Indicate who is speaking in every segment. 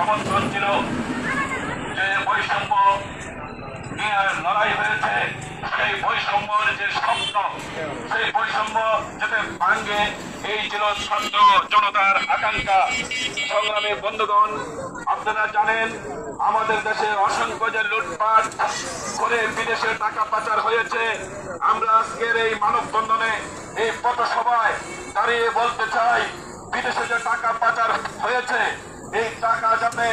Speaker 1: সমর্থন ছিল যে বৈষম্য নিয়ে লড়াই হয়েছে সেই বৈষম্যর যে স্বপ্ন সেই বৈষম্য যাতে ভাঙ্গে এই ছিল ছাত্র জনতার আকাঙ্ক্ষা সংগ্রামী বন্ধুগণ আপনারা জানেন আমাদের দেশে অসংখ্য যে লুটপাট করে বিদেশে টাকা পাচার হয়েছে, আমরা আজকের এই মানববন্ধনে এই পথসভায় দাঁড়িয়ে বলতে চাই, বিদেশে যে টাকা পাচার হয়েছে এই টাকা যাতে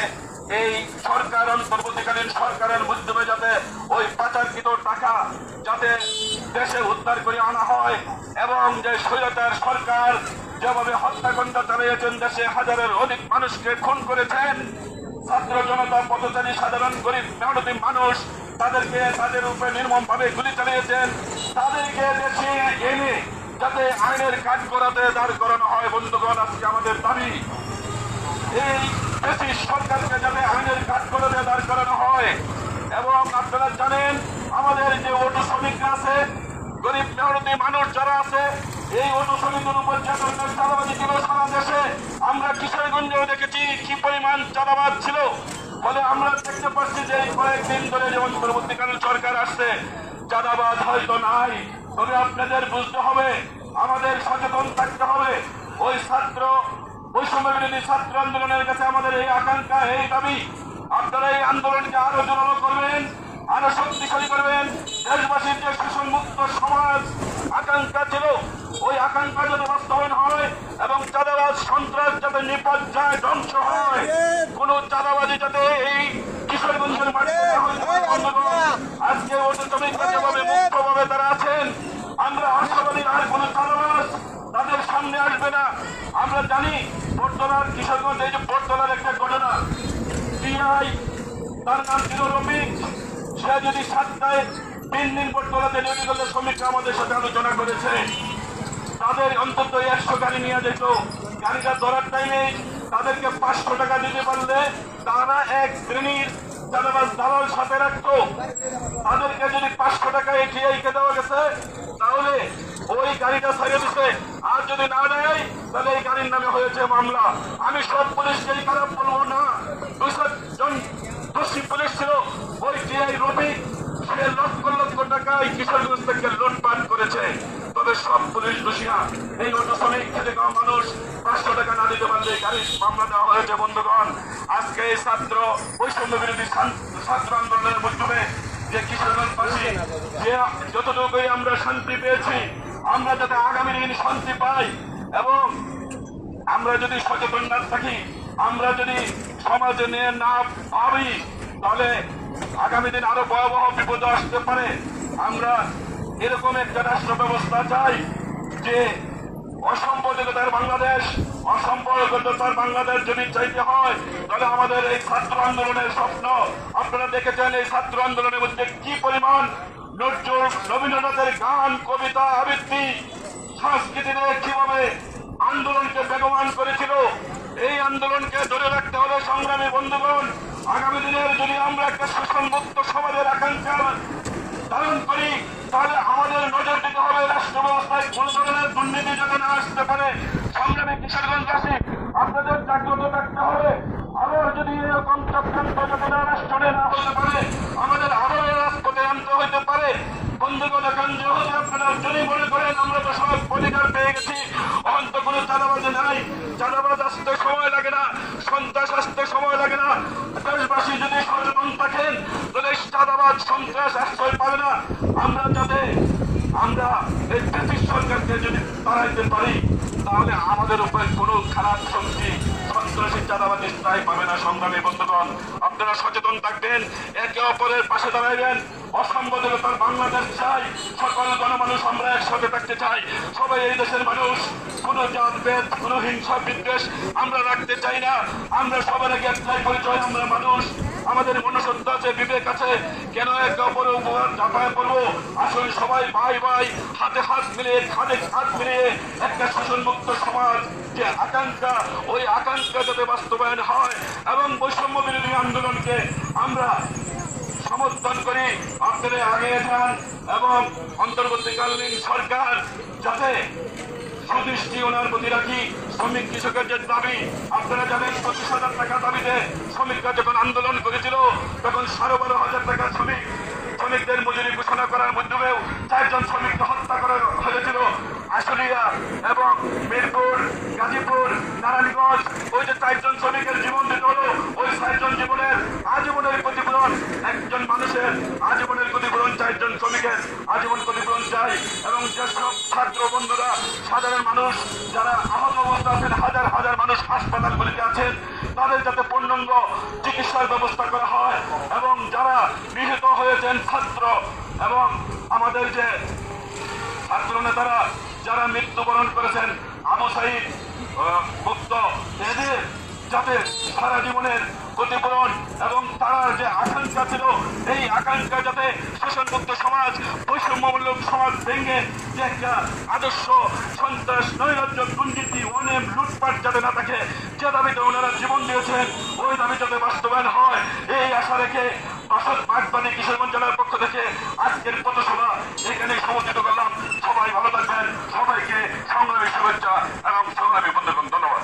Speaker 1: এই সরকার অন্তর্বর্তীকালীন সরকারের মাধ্যমে যাতে ওই পাচারকৃত টাকা যাতে দেশে উদ্ধার করে আনা হয় এবং যে স্বৈরতার সরকার যেভাবে হত্যাকাণ্ড চালিয়েছেন দেশে হাজারের অধিক মানুষকে খুন করেছেন, ছাত্র জনতা পথচারী সাধারণ গরিব, মেহনতি মানুষ, তাদেরকে তাদের উপরে নির্মম ভাবে গুলি চালিয়েছেন, তাদেরকে দেশে এনে যাতে আইনের কাজ করাতে দাঁড় করানো হয়। বন্ধুগণ, আজকে আমাদের দাবি এই ব্রিটিশ সরকারকে যাতে আইনের করে দাঁড় করানো হয়। এবং আপনারা জানেন, আমাদের যে অটো শ্রমিকরা আছে, গরিব, মেহনতি মানুষ যারা আছে, এই অটো শ্রমিকের উপর যে ধরনের চাঁদাবাজি ছিল সারা দেশে, আমরা কিশোরগঞ্জেও দেখেছি কি পরিমাণ চাঁদাবাদ ছিল। ফলে আমরা দেখতে পাচ্ছি যে এই কয়েকদিন ধরে যেমন পরবর্তীকালীন সরকার আসছে চাঁদাবাদ হয়তো নাই, তবে আপনাদের বুঝতে হবে, আমাদের সচেতন থাকতে হবে। ওই ছাত্র বৈষম্য বিরোধী ছাত্র আন্দোলনের কাছে আমাদের এই আকাঙ্ক্ষা এই দাবি আপনারা এই আন্দোলনকে আরও জোরালো করবেন আরও শক্তিশালী করবেন দেশবাসীর যে শোষণ মুক্ত সমাজ আকাঙ্ক্ষা ছিল। ওই আকাঙ্ক্ষা যাতে বাস্তবায়ন হয় এবং চাঁদাবাজ সন্ত্রাস যাতে নিপাত যায় ধ্বংস হয় কোন চাঁদাবাজি যাতে এই কিশোরগঞ্জের বন্ধুগণ, আজকে শ্রমিকরা মুক্তভাবে তারা আছেন আমরা আশাবাদী আর কোন চাঁদাবাজ তাদের সামনে আসবে না। আমরা জানি বর্তমান কিশোরগঞ্জ এই যে বর্তমানের একটা ঘটনা। পিআই তার নাম ছিল রফিক। সে যদি সাতটায় তিন দিন বর্তমানে ডিউটি করলে শ্রমিকরা আমাদের সাথে আলোচনা করেছে। তাদের অন্তত একশো গাড়ি নিয়ে যেত। গাড়িটা ধরার টাইমে তাদেরকে পাঁচশো টাকা দিতে পারলে তারা এক শ্রেণির চাঁদাবাজ দালাল সাথে রাখতো, তাদেরকে যদি পাঁচশো টাকা এটিআই কে দেওয়া গেছে, তাহলে ওই গাড়িটা দিচ্ছে আর যদি না দেয় তাহলে এই গাড়ির নামে হয়েছে মামলা। আমি সব পুলিশকে এই খারাপ বলব না। দুশো জন দোষী পুলিশ ছিল। ওই টিআই রফিক, সে লক্ষ লক্ষ টাকা এই কিশোরগঞ্জ থেকে লুটপাট করেছে। তবে সব পুলিশ দোষী না এই অটো শ্রমিক খেতে খাওয়া মানুষ, পাঁচশো টাকা না দিতে পারলে গাড়ি মামলা দেওয়া হয়েছে, বন্ধুগণ। আজকে এই ছাত্র বৈষম্য বিরোধী ছাত্র আন্দোলনের মাধ্যমে যে কিশোরগঞ্জবাসী, যে যতটুকুই আমরা শান্তি পেয়েছি, আমরা যাতে আগামী দিন শান্তি পাই এবং আমরা যদি সচেতন না থাকি, আমরা যদি সমাজে নিয়ে না ভাবি তাহলে আগামী দিন আরও ভয়াবহ বিপদ আসতে পারে। আমরা এরকম একটা রাষ্ট্র ব্যবস্থা চাই যে অসম্পর্কতার বাংলাদেশ অসম্পর্কতার বাংলাদেশ যদি চাইতে হয়, তাহলে আমাদের এই ছাত্র আন্দোলনের স্বপ্ন। আপনারা দেখেছেন এই ছাত্র আন্দোলনের মধ্যে কি পরিমাণ নজরুল রবীন্দ্রনাথের গান, কবিতা, আবৃত্তি সংস্কৃতিতে কীভাবে আন্দোলনকে বেগবান করেছিল? এই আন্দোলনকে ধরে রাখতে হবে সংগ্রামী বন্ধুগণ। আগামী দিনের যদি আমরা একটা শোষণ মুক্ত সমাজের আকাঙ্ক্ষা ধারণ করি, তাহলে আমাদের নজর দিতে হবে রাষ্ট্র ব্যবস্থায় কোন ধরনের দুর্নীতি যাতে না আসতে পারে। সংগ্রামী কিশোরগঞ্জবাসী আপনাদের জাগ্রত থাকতে হবে। আবার যদি এরকম চক্রান্ত যাতে না রাষ্ট্রে না হতে পারে, আমাদের আরও রাজপথে আনতে হইতে পারে। বন্ধুগণ, এখন যেহেতু আপনারা যদি মনে করেন আমরা তো সব অধিকার পেয়ে গেছি অন্ত কোনো চাঁদাবাজি নাই, চাঁদাবাজ আসতে সময় লাগে না, সন্ত্রাস আসতে সময় লাগে না। দেশবাসী যদি সচেতন থাকেন, তাহলে চাঁদাবাজ, সন্ত্রাস আশ্রয় পাবে না। আমরা যাতে, আমরা এই ব্রিটিশ সরকারকে যদি তাড়াইতে পারি, তাহলে আমাদের উপরে কোনো খারাপ শক্তি, সন্ত্রাসী, চাঁদাবাজি, স্থায়ী পাবে না, সংগ্রামী বন্ধুগণ। আপনারা সচেতন থাকবেন, একে অপরের পাশে দাঁড়াইবেন। অসম্বোধনতার বাংলাদেশ চাই, সকল গণমানুষ আমরা একসাথে থাকতে চাই। সবাই এই দেশের মানুষ, কোনো জাত, ভেদ, কোনো হিংসা, বিদ্বেষ আমরা রাখতে চাই না। আমরা সবার আগে একটাই পরিচয়, আমরা মানুষ। আমাদের মনুষ্যত্ব আছে, বিবেক আছে। কেন একে অপরের উপহার ঝাঁপায় পড়ব? আসলে সবাই ভাই ভাই হাতে হাত মিলিয়ে খাদে হাত মিলিয়ে একটা শোষণমুক্ত সমাজ যে আকাঙ্ক্ষা, ওই আকাঙ্ক্ষা যাতে বাস্তবায়ন হয় এবং বৈষম্য বিরোধী আন্দোলনকে আমরা সমর্থন করি আপনারা আগে যান এবং অন্তর্বর্তীকালীন সরকার যাতে সুদৃষ্টি ওনার প্রতি রাখি। শ্রমিক কৃষকের যে দাবি, আপনারা জানেন, পঁচিশ হাজার টাকা দাবিতে শ্রমিকরা যখন আন্দোলন করেছিল, তখন সাড়ে বারো হাজার টাকা শ্রমিক, শ্রমিকদের মজুরি ঘোষণা করার মাধ্যমেও চারজন শ্রমিককে হত্যা করা হয়েছিল। আশুলিয়া এবং মিরপুর, গাজীপুর, নারায়ণগঞ্জ, ওই যে চারজন শ্রমিকের জীবন দিতে হলো, ওই চারজন জীবনের আজীবনের ক্ষতিপূরণ, একজন মানুষের আজীবনের ক্ষতিপূরণ চারজন শ্রমিকের আজীবন ক্ষতিপূরণ চাই। এবং যেসব ছাত্র বন্ধুরা, সাধারণ মানুষ, যারা আহত অবস্থা আছেন, হাজার হাজার মানুষ হাসপাতালগুলিতে আছেন, তাদের যাতে পূর্ণাঙ্গ চিকিৎসার ব্যবস্থা করা হয়। এবং যারা নিহত হয়েছেন ছাত্র এবং আমাদের যে ছাত্র নেতারা যারা মৃত্যুবরণ করেছেন, আবু সাইদ মুক্ত এদের যাতে সারা জীবনের ক্ষতিপূরণ এবং তারা যে আকাঙ্ক্ষা ছিল, এই আকাঙ্ক্ষা যাতে শোষণমুক্ত সমাজ, বৈষম্যমূলক সমাজ ভেঙে যে একটা আদর্শ সন্ত্রাস নৈরাজ্য দুর্নীতি অনেক লুটপাট যাতে না থাকে, যে দাবিতে ওনারা জীবন দিয়েছেন, ওই দাবি যাতে বাস্তবায়ন হয়, এই আশা রেখে বাসদ বাগবাদী কিশোরগঞ্জ জেলার পক্ষ থেকে আজকের পথসভা এখানে সমর্থিত করলাম। সবাই ভালো থাকবেন। সবাইকে সংগ্রামী শুভেচ্ছা এবং সংগ্রামী বন্ধুগণ, ধন্যবাদ।